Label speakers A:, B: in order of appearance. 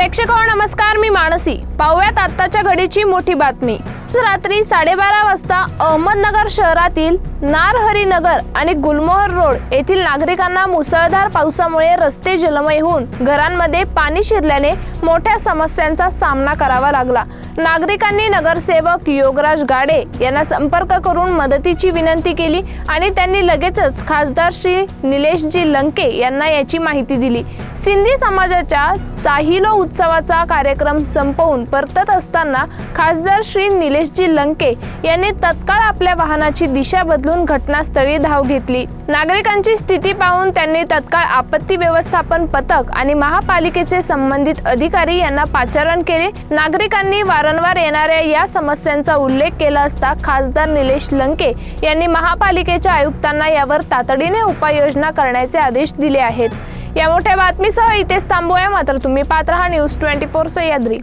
A: प्रेक्षक हो, नमस्कार मी मानसी. पाहूयात आत्ताच्या घडीची मोठी बातमी. रात्री साडेबारा वाजता अहमदनगर शहरातील नारहरी नगर आणि गुलमोहर रोड येथील नागरिकांना मुसळधार पावसामुळे रस्ते जलमय होऊन घरांमध्ये पाणी शिरल्याने मोठ्या समस्यांचा सामना करावा लागला. नागरिकांनी नगरसेवक योगराज गाडे यांना संपर्क करून मदतीची विनंती केली आणि त्यांनी लगेचच खासदार श्री निलेशजी लंके यांना याची माहिती दिली. सिंधी समाजाच्या चाहिलो उत्सवाचा कार्यक्रम संपवून परतत असताना खासदार श्री निलेशजी लंके यांनी तत्काळ आपल्या वाहनाची दिशा बदलून घटनास्थळी धाव घेतली. नागरिकांची स्थिती पाहून त्यांनी तत्काळ आपत्ती व्यवस्थापन पथक आणि महापालिकेचे संबंधित अधिकारी यांना पाचारण केले. नागरिकांनी वारंवार येणाऱ्या या समस्यांचा उल्लेख केला असता खासदार निलेश लंके यांनी महापालिकेच्या आयुक्तांना यावर तातडीने उपाययोजना करण्याचे आदेश दिले आहेत. या मोठ्या बातमीसह इथेच थांबूया. मात्र तुम्ही पात्र हा न्यूज ट्वेंटी फोर सह्याद्री